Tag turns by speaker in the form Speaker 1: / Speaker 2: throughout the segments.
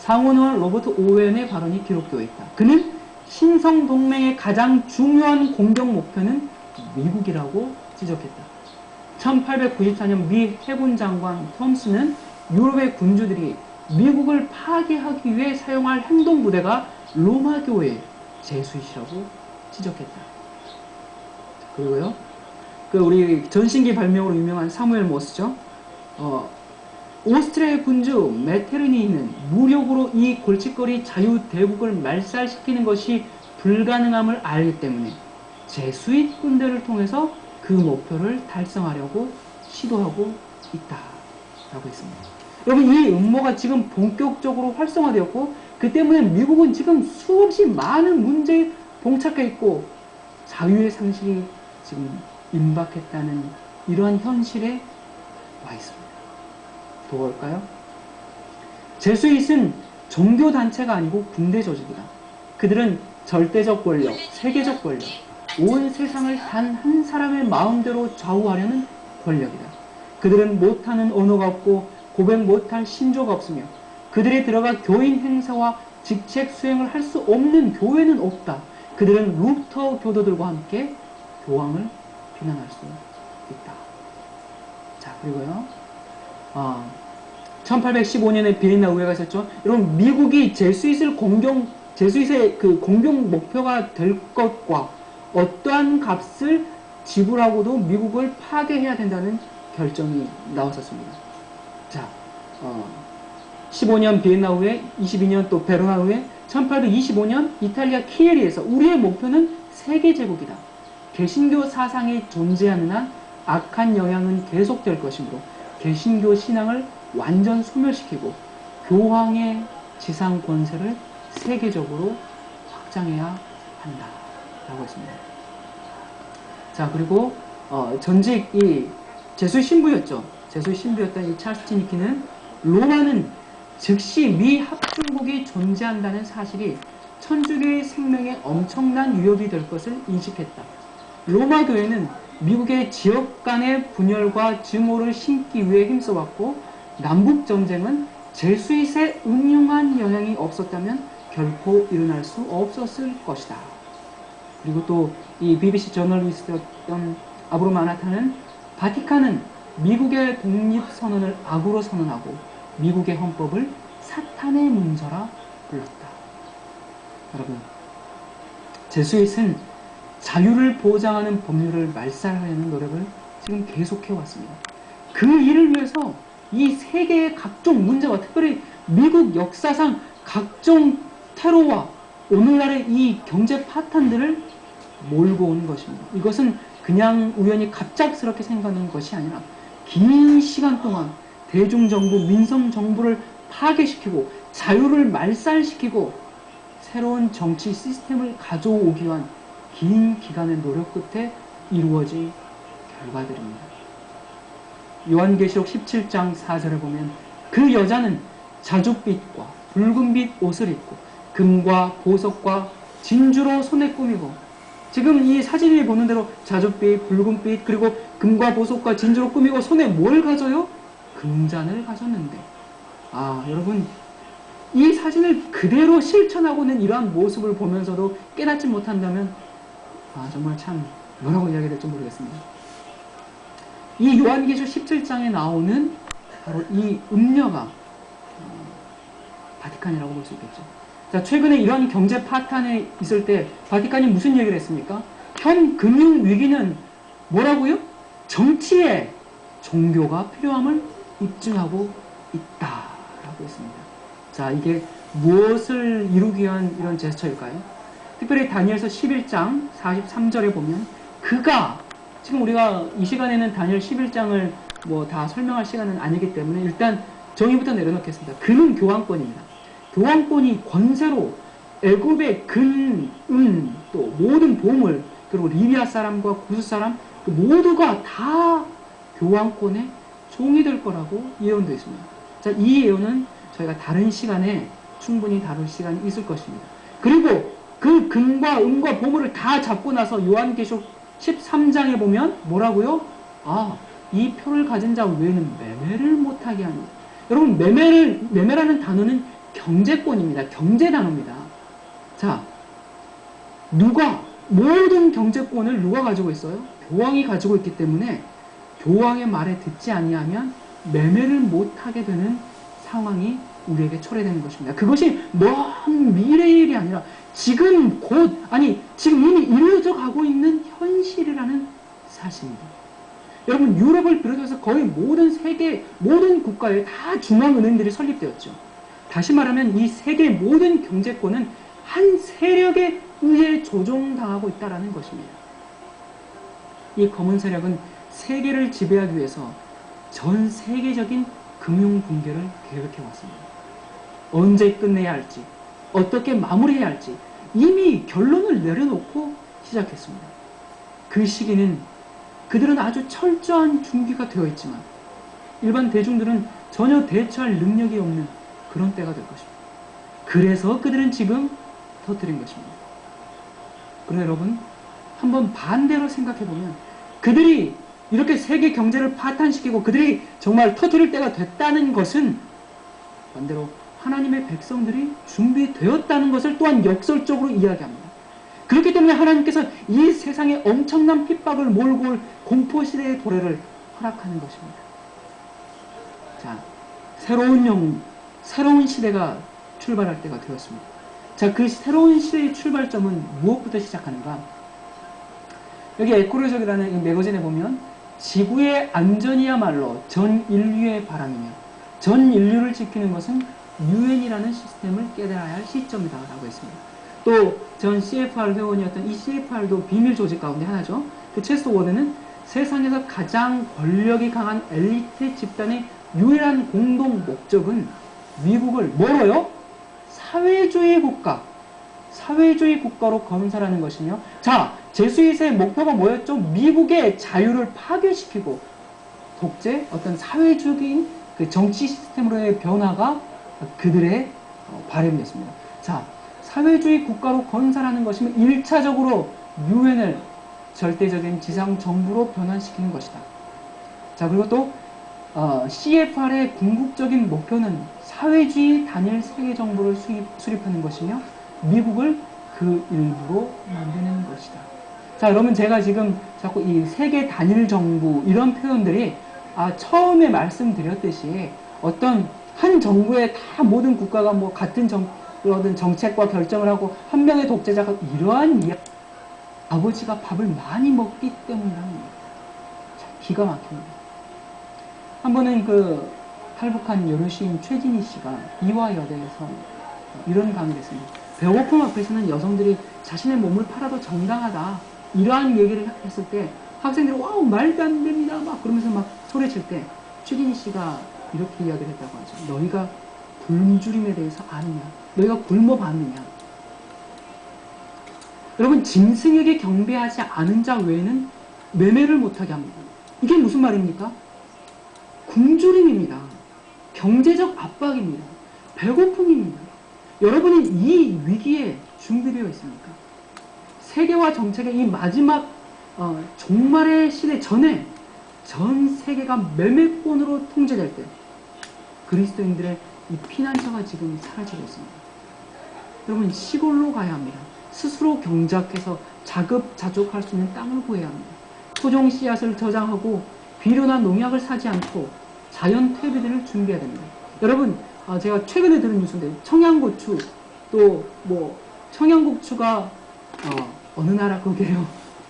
Speaker 1: 상원의원 로버트 오웬의 발언이 기록되어 있다. 그는 신성 동맹의 가장 중요한 공격 목표는 미국이라고 지적했다. 1894년 미 해군 장관 톰스는 유럽의 군주들이 미국을 파괴하기 위해 사용할 행동 부대가 로마 교회 제수이시라고 지적했다. 그리고요. 그 우리 전신기 발명으로 유명한 사무엘 모스죠. 어, 오스트리아 군주 메테르니는 무력으로 이 골칫거리 자유대국을 말살시키는 것이 불가능함을 알기 때문에 제수잇 군대를 통해서 그 목표를 달성하려고 시도하고 있다라고 했습니다. 여러분 이 음모가 지금 본격적으로 활성화되었고 그 때문에 미국은 지금 수없이 많은 문제에 봉착해 있고 자유의 상실이 지금 임박했다는 이러한 현실에 와 있습니다. 도올까요? 제수잇은 종교 단체가 아니고 군대 조직이다. 그들은 절대적 권력, 세계적 권력, 온 세상을 단 한 사람의 마음대로 좌우하려는 권력이다. 그들은 못하는 언어가 없고 고백 못할 신조가 없으며 그들이 들어가 교인 행사와 직책 수행을 할 수 없는 교회는 없다. 그들은 루터 교도들과 함께 교황을 비난할 수 있다. 자, 그리고요. 아, 1815년에 비엔나 의회가 있었죠. 여러분, 미국이 제수잇을 공경, 제수잇의 그 공경 목표가 될 것과 어떠한 값을 지불하고도 미국을 파괴해야 된다는 결정이 나왔었습니다. 자, 어, 15년 비엔나 의회, 22년 또 베로나 의회, 1825년 이탈리아 키에리에서 우리의 목표는 세계 제국이다. 개신교 사상이 존재하는 한 악한 영향은 계속될 것이므로 개신교 신앙을 완전 소멸시키고 교황의 지상 권세를 세계적으로 확장해야 한다. 라고 했습니다. 자, 그리고 어, 전직 이 제수 신부였죠. 제수 신부였던 이 찰스 티니키는 로마는 즉시 미 합중국이 존재한다는 사실이 천주교의 생명에 엄청난 위협이 될 것을 인식했다. 로마 교회는 미국의 지역 간의 분열과 증오를 심기 위해 힘써왔고 남북 전쟁은 제수잇의 음흉한 영향이 없었다면 결코 일어날 수 없었을 것이다. 그리고 또 이 BBC 저널리스트였던 아브로 마나타는 바티칸은 미국의 독립 선언을 악으로 선언하고 미국의 헌법을 사탄의 문서라 불렀다. 여러분, 제수잇은 자유를 보장하는 법률을 말살하려는 노력을 지금 계속해 왔습니다. 그 일을 위해서 이 세계의 각종 문제와 특별히 미국 역사상 각종 테러와 오늘날의 이 경제 파탄들을 몰고 온 것입니다. 이것은 그냥 우연히 갑작스럽게 생각하는 것이 아니라 긴 시간 동안 대중정부, 민성정부를 파괴시키고 자유를 말살시키고 새로운 정치 시스템을 가져오기 위한 긴 기간의 노력 끝에 이루어진 결과들입니다. 요한계시록 17장 4절을 보면 그 여자는 자줏빛과 붉은빛 옷을 입고 금과 보석과 진주로 손에 꾸미고 지금 이 사진을 보는 대로 자줏빛, 붉은빛 그리고 금과 보석과 진주로 꾸미고 손에 뭘 가져요? 금잔을 가졌는데 아 여러분 이 사진을 그대로 실천하고는 이러한 모습을 보면서도 깨닫지 못한다면 아 정말 참 뭐라고 이야기해야 될지 모르겠습니다. 이 요한계시록 17장에 나오는 바로 이 음녀가 어, 바티칸이라고 볼 수 있겠죠. 자, 최근에 이런 경제 파탄에 있을 때 바티칸이 무슨 얘기를 했습니까? 현 금융 위기는 뭐라고요? 정치에 종교가 필요함을 입증하고 있다라고 했습니다. 자, 이게 무엇을 이루기 위한 이런 제스처일까요? 특별히 다니엘서 11장 43절에 보면 그가 지금 우리가 이 시간에는 다니엘 11장을 뭐 다 설명할 시간은 아니기 때문에 일단 정의부터 내려놓겠습니다. 그는 교황권입니다. 교황권이 권세로 애굽의 근, 은, 또 모든 보물, 그리고 리비아 사람과 구스 사람 그 모두가 다 교황권의 종이 될 거라고 예언되어 있습니다. 자, 이 예언은 저희가 다른 시간에 충분히 다룰 시간이 있을 것입니다. 그리고 그 금과 은과 보물을 다 잡고 나서 요한계시록 13장에 보면 뭐라고요? 아, 이 표를 가진 자 외에는 매매를 못하게 하니. 여러분, 매매를, 매매라는 단어는 경제권입니다. 경제 단어입니다. 자, 누가 모든 경제권을 누가 가지고 있어요? 교황이 가지고 있기 때문에 교황의 말에 듣지 아니하면 매매를 못하게 되는 상황이 우리에게 초래되는 것입니다. 그것이 먼 미래의 일이 아니라 지금 곧 아니 지금 이미 이루어져 가고 있는 현실이라는 사실입니다. 여러분 유럽을 비롯해서 거의 모든 세계 모든 국가에 다 중앙은행들이 설립되었죠. 다시 말하면 이 세계 모든 경제권은 한 세력에 의해 조종당하고 있다라는 것입니다. 이 검은 세력은 세계를 지배하기 위해서 전 세계적인 금융 붕괴를 계획해 왔습니다. 언제 끝내야 할지, 어떻게 마무리해야 할지 이미 결론을 내려놓고 시작했습니다. 그 시기는 그들은 아주 철저한 준비가 되어 있지만 일반 대중들은 전혀 대처할 능력이 없는 그런 때가 될 것입니다. 그래서 그들은 지금 터뜨린 것입니다. 그러나 여러분, 한번 반대로 생각해 보면 그들이 이렇게 세계 경제를 파탄시키고 그들이 정말 터뜨릴 때가 됐다는 것은 반대로 하나님의 백성들이 준비되었다는 것을 또한 역설적으로 이야기합니다. 그렇기 때문에 하나님께서 이 세상에 엄청난 핍박을 몰고 올 공포시대의 도래를 허락하는 것입니다. 자, 새로운 영, 새로운 시대가 출발할 때가 되었습니다. 자, 그 새로운 시대의 출발점은 무엇부터 시작하는가? 여기 에코로적이라는 이 매거진에 보면 지구의 안전이야말로 전 인류의 바람이며 전 인류를 지키는 것은 유엔이라는 시스템을 깨달아야 할 시점이다라고 했습니다. 또 전 CFR 회원이었던 이 CFR도 비밀 조직 가운데 하나죠. 그 체스터 워드는 세상에서 가장 권력이 강한 엘리트 집단의 유일한 공동 목적은 미국을 뭐로요? 사회주의 국가, 사회주의 국가로 건설하는 것이며, 자, 제수잇의 목표가 뭐였죠? 미국의 자유를 파괴시키고 독재, 어떤 사회주의인 그 정치 시스템으로의 변화가 그들의 어, 바람이었습니다. 자, 사회주의 국가로 건설하는 것이면 1차적으로 유엔을 절대적인 지상 정부로 변환시키는 것이다. 자, 그리고 또 어, CFR의 궁극적인 목표는 사회주의 단일 세계 정부를 수립, 수립하는 것이며 미국을 그 일부로 만드는 것이다. 자, 여러분 제가 지금 자꾸 이 세계 단일 정부 이런 표현들이 아, 처음에 말씀드렸듯이 어떤 한 정부의 다 모든 국가가 뭐 같은 정, 어떤 정책과 결정을 하고 한 명의 독재자가 이러한 이야 아버지가 밥을 많이 먹기 때문이랍니다. 기가 막힙니다. 한 번은 그 탈북한 여르시인 최진희 씨가 이화여대에서 이런 강의를 했습니다. 배고픔 앞에서는 여성들이 자신의 몸을 팔아도 정당하다. 이러한 얘기를 했을 때 학생들이 와우 말도 안 됩니다. 막 그러면서 막 소리칠 때 최진희 씨가 이렇게 이야기를 했다고 하죠. 너희가 굶주림에 대해서 아느냐? 너희가 굶어 봤느냐? 여러분 짐승에게 경배하지 않은 자 외에는 매매를 못하게 합니다. 이게 무슨 말입니까? 굶주림입니다. 경제적 압박입니다. 배고픔입니다. 여러분이 이 위기에 준비되어 있습니까? 세계화 정책의 이 마지막 어, 종말의 시대 전에 전 세계가 매매권으로 통제될 때 그리스도인들의 이 피난처가 지금 사라지고 있습니다. 여러분 시골로 가야 합니다. 스스로 경작해서 자급자족할 수 있는 땅을 구해야 합니다. 토종 씨앗을 저장하고 비료나 농약을 사지 않고 자연 퇴비들을 준비해야 됩니다. 여러분 아, 제가 최근에 들은 뉴스인데 청양고추 또 뭐 청양고추가 어, 느 나라 거게요?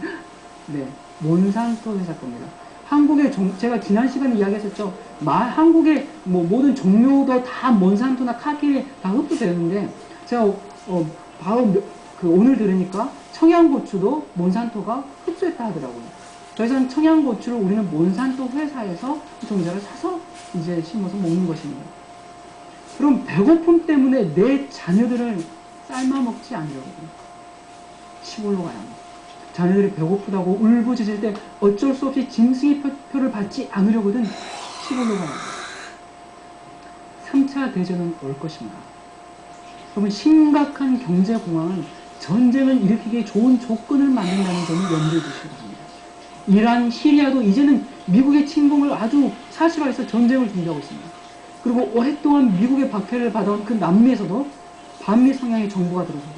Speaker 1: 네 몬산토 회사 겁니다. 한국의 종, 제가 지난 시간에 이야기했었죠. 마, 한국의 뭐 모든 종류도 다 몬산토나 카키에 다 흡수되는데 제가 어, 바로 그 오늘 들으니까 청양고추도 몬산토가 흡수했다 하더라고요. 그래서 청양고추를 우리는 몬산토 회사에서 종자를 사서 이제 심어서 먹는 것입니다. 그럼 배고픔 때문에 내 자녀들을 삶아 먹지 않으려거든요. 시골로 가야 합니다. 자녀들이 배고프다고 울부짖을 때 어쩔 수 없이 짐승의 표를 받지 않으려거든 시골로 가야 합니다. 3차 대전은 올 것입니다. 그러면 심각한 경제 공황은 전쟁을 일으키기에 좋은 조건을 만든다는 점을 염두에 두시기 바랍니다. 이란, 시리아도 이제는 미국의 침공을 아주 사실화해서 전쟁을 준비하고 있습니다. 그리고 오랫동안 미국의 박해를 받아온 그 남미에서도 반미 성향의 정부가 들어서고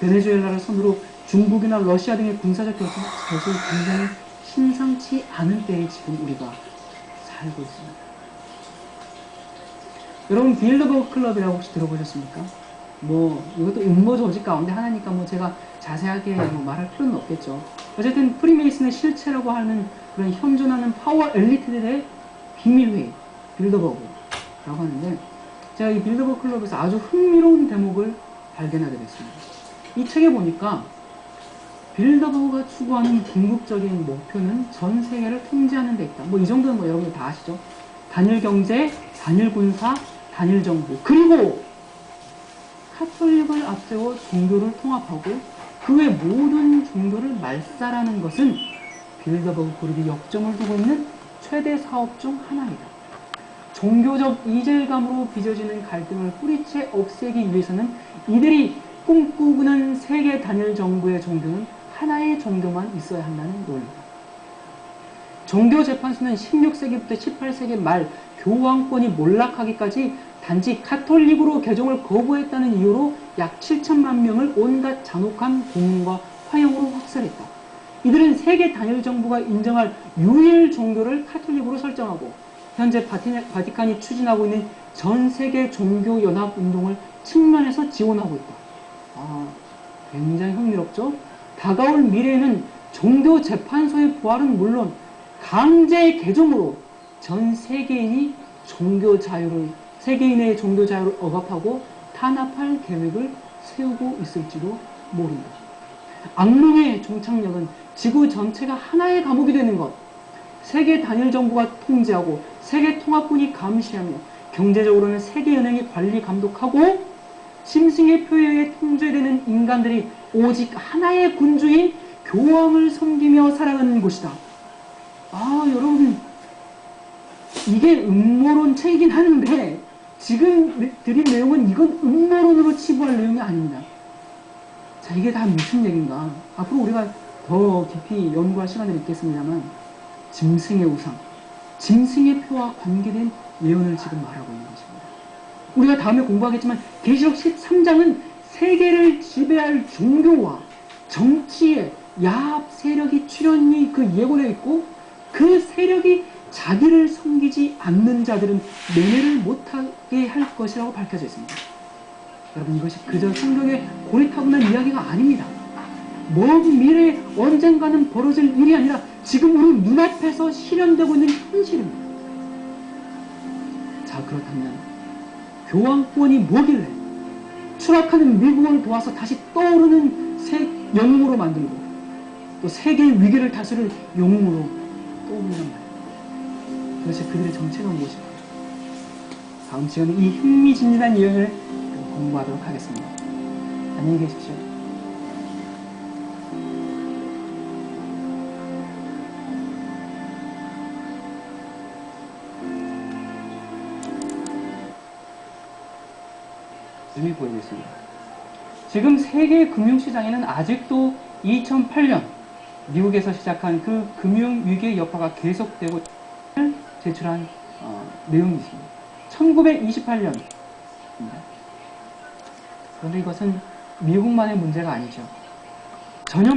Speaker 1: 베네수엘라를 선두로 중국이나 러시아 등의 군사적 결속, 결속이 굉장히 심상치 않은 때에 지금 우리가 살고 있습니다. 여러분 빌더버그 클럽이라고 혹시 들어보셨습니까? 뭐 이것도 음모 조직 가운데 하나니까 뭐 제가 자세하게 뭐 말할 필요는 없겠죠. 어쨌든 프리메이슨의 실체라고 하는 그런 현존하는 파워 엘리트들의 비밀회의 빌더버그라고 하는데 제가 이 빌더버그 클럽에서 아주 흥미로운 대목을 발견하게 됐습니다. 이 책에 보니까 빌더버그가 추구하는 궁극적인 목표는 전 세계를 통제하는 데 있다. 뭐 이 정도는 뭐 여러분들 다 아시죠? 단일 경제, 단일 군사, 단일 정부. 그리고 카톨릭을 앞세워 종교를 통합하고 그 외 모든 종교를 말살하는 것은 빌더버그 그룹이 역점을 두고 있는 최대 사업 중 하나이다. 종교적 이질감으로 빚어지는 갈등을 뿌리채 없애기 위해서는 이들이 꿈꾸는 세계 단일 정부의 종교는 하나의 종교만 있어야 한다는 논리다. 종교 재판소는 16세기부터 18세기 말 교황권이 몰락하기까지 단지 카톨릭으로 개종을 거부했다는 이유로 약 7천만 명을 온갖 잔혹한 고문과 화형으로 학살했다. 이들은 세계 단일 정부가 인정할 유일 종교를 카톨릭으로 설정하고 현재 바티- 바티칸이 추진하고 있는 전 세계 종교 연합 운동을 측면에서 지원하고 있다. 아, 굉장히 흥미롭죠? 다가올 미래에는 종교 재판소의 부활은 물론 강제 개종으로 전 세계인이 종교 자유를 세계인의 종교 자유를 억압하고 탄압할 계획을 세우고 있을지도 모른다. 악몽의 종착역은 지구 전체가 하나의 감옥이 되는 것. 세계 단일 정부가 통제하고 세계 통합군이 감시하며 경제적으로는 세계은행이 관리 감독하고 심승의 표현에 통제되는 인간들이 오직 하나의 군주인 교황을 섬기며 살아가는 곳이다. 아, 여러분. 이게 음모론 책이긴 하는데, 지금 드린 내용은 이건 음모론으로 치부할 내용이 아닙니다. 자, 이게 다 무슨 얘기인가? 앞으로 우리가 더 깊이 연구할 시간을 있겠습니다만, 짐승의 우상, 짐승의 표와 관계된 예언을 지금 말하고 있는 것입니다. 우리가 다음에 공부하겠지만 계시록 13장은 세계를 지배할 종교와 정치의 야합 세력이 출현이 그 예고되어 있고 그 세력이 자기를 섬기지 않는 자들은 매매를 못하게 할 것이라고 밝혀져 있습니다. 여러분 이것이 그저 성경의 고리타분한 이야기가 아닙니다. 먼 미래에 언젠가는 벌어질 일이 아니라 지금 우리 눈앞에서 실현되고 있는 현실입니다. 자 그렇다면 교황권이 뭐길래 추락하는 미국을 도와서 다시 떠오르는 새 영웅으로 만들고 또 세계의 위기를 다스릴 영웅으로 떠오르는 말이에요. 도대체 그들의 정체가 무엇일까요? 다음 시간에 이 흥미진진한 예언을 공부하도록 하겠습니다. 안녕히 계십시오. 여기 보이고 있습니다. 지금 세계 금융시장에는 아직도 2008년 미국에서 시작한 그 금융위기의 여파가 계속되고 제출한 어, 내용이 있습니다. 1928년입니다. 그런데 이것은 미국만의 문제가 아니죠. 전염